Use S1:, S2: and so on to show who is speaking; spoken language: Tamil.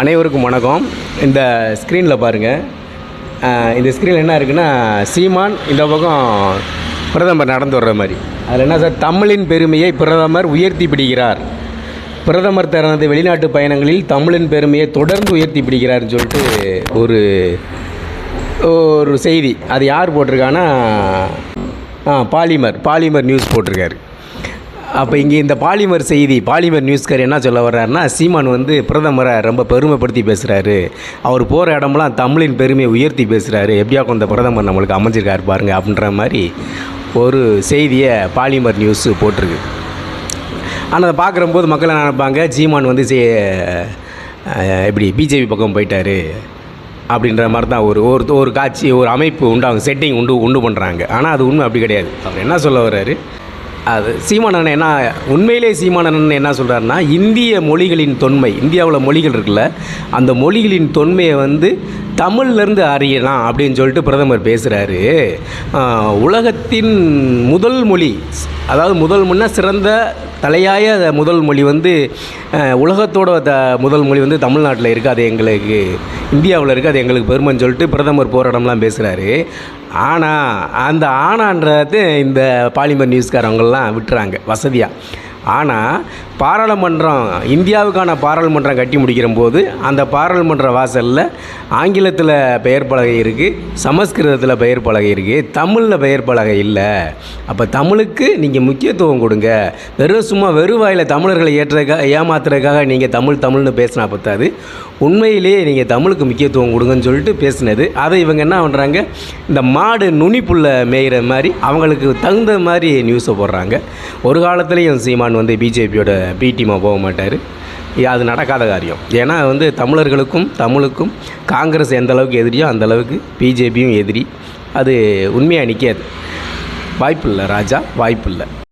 S1: அனைவருக்கும் வணக்கம். இந்த ஸ்க்ரீனில் பாருங்கள் இந்த ஸ்க்ரீனில் என்ன இருக்குன்னா சீமான் இந்த பக்கம் பிரதமர் நடந்து வர்ற மாதிரி. அதில் என்ன சார்? தமிழின் பெருமையை பிரதமர் உயர்த்தி பிடிக்கிறார். பிரதமர் தனது வெளிநாட்டு பயணங்களில் தமிழின் பெருமையை தொடர்ந்து உயர்த்தி பிடிக்கிறார்னு சொல்லிட்டு ஒரு ஒரு செய்தி. அது யார் போட்டிருக்கான்னா பாலிமர் பாலிமர் நியூஸ் போட்டிருக்காரு. அப்போ இங்கே இந்த பாலிமர் செய்தி பாலிமர் நியூஸ்கார் என்ன சொல்ல வர்றாருன்னா சீமான் வந்து பிரதமரை ரொம்ப பெருமைப்படுத்தி பேசுகிறாரு அவர் போகிற இடமெல்லாம் தமிழின் பெருமையை உயர்த்தி பேசுகிறாரு எப்படியாக்கும் இந்த பிரதமர் நம்மளுக்கு அமைஞ்சிருக்காரு பாருங்க அப்படின்ற மாதிரி ஒரு செய்தியை பாலிமர் நியூஸ் போட்டிருக்கு. ஆனால் அதை பார்க்குறம்போது மக்கள் என்ன நினைப்பாங்க? சீமான் வந்து சே எப்படி பிஜேபி பக்கம் போயிட்டாரு அப்படின்ற மாதிரி தான் ஒரு ஒரு ஒரு காட்சி ஒரு அமைப்பு உண்டாகும் செட்டிங் உண்டு உண்டு பண்ணுறாங்க ஆனால் அது உண்மை அப்படி கிடையாது. அவர் என்ன சொல்ல வர்றாரு? அது சீமானன் என்ன உண்மையிலே சீமானன் என்ன சொல்கிறாருன்னா இந்திய மொழிகளின் தொன்மை இந்தியாவில் மொழிகள் இருக்குல்ல அந்த மொழிகளின் தொன்மையை வந்து தமிழ்லேருந்து அறியலாம் அப்படின்னு சொல்லிட்டு பிரதமர் பேசுகிறாரு உலகத்தின் முதல் மொழி அதாவது முதல் முன்ன சிறந்த தலையாய முதல் மொழி வந்து உலகத்தோட த முதல் மொழி வந்து தமிழ்நாட்டில் இருக்குது அது எங்களுக்கு இந்தியாவில் இருக்குது அது எங்களுக்கு பெருமைன்னு சொல்லிட்டு பிரதமர் போராடம்லாம் பேசுகிறாரு ஆனால் அந்த ஆனான்றது இந்த பாலிமர் நியூஸ்காரவங்கள்லாம் விட்டுறாங்க வசதியாக ஆனால் பாராளுமன்றம் இந்தியாவுக்கான பாராளுமன்றம் கட்டி முடிக்கிற போது அந்த பாராளுமன்ற வாசலில் ஆங்கிலத்தில் பெயர் பலகை இருக்குது சமஸ்கிருதத்தில் பெயர் பலகை இருக்குது தமிழில் பெயர் பலகை இல்லை. அப்போ தமிழுக்கு நீங்கள் முக்கியத்துவம் கொடுங்க. வெறும் சும்மா வெறும் வாயில் தமிழர்களை ஏற்றதுக்காக ஏமாத்துறதுக்காக நீங்கள் தமிழ் தமிழ்னு பேசினா பத்தாது. உண்மையிலேயே நீங்கள் தமிழுக்கு முக்கியத்துவம் கொடுங்கன்னு சொல்லிட்டு பேசினது. அதை இவங்க என்ன பண்ணுறாங்க இந்த மாடு நுனிப்புள்ள மேய்கிற மாதிரி அவங்களுக்கு தகுந்த மாதிரி நியூஸை போடுறாங்க. ஒரு காலத்துலேயும் சீமான் வந்து பிஜேபியோட பி டீமாக போக மாட்டார். அது நடக்காத காரியம். ஏன்னா வந்து தமிழர்களுக்கும் தமிழுக்கும் காங்கிரஸ் எந்த அளவுக்கு எதிரியோ அந்த அளவுக்கு பிஜேபியும் எதிரி. அது உண்மையாக நிற்காது வாய்ப்பில்லை ராஜா வாய்ப்பு இல்லை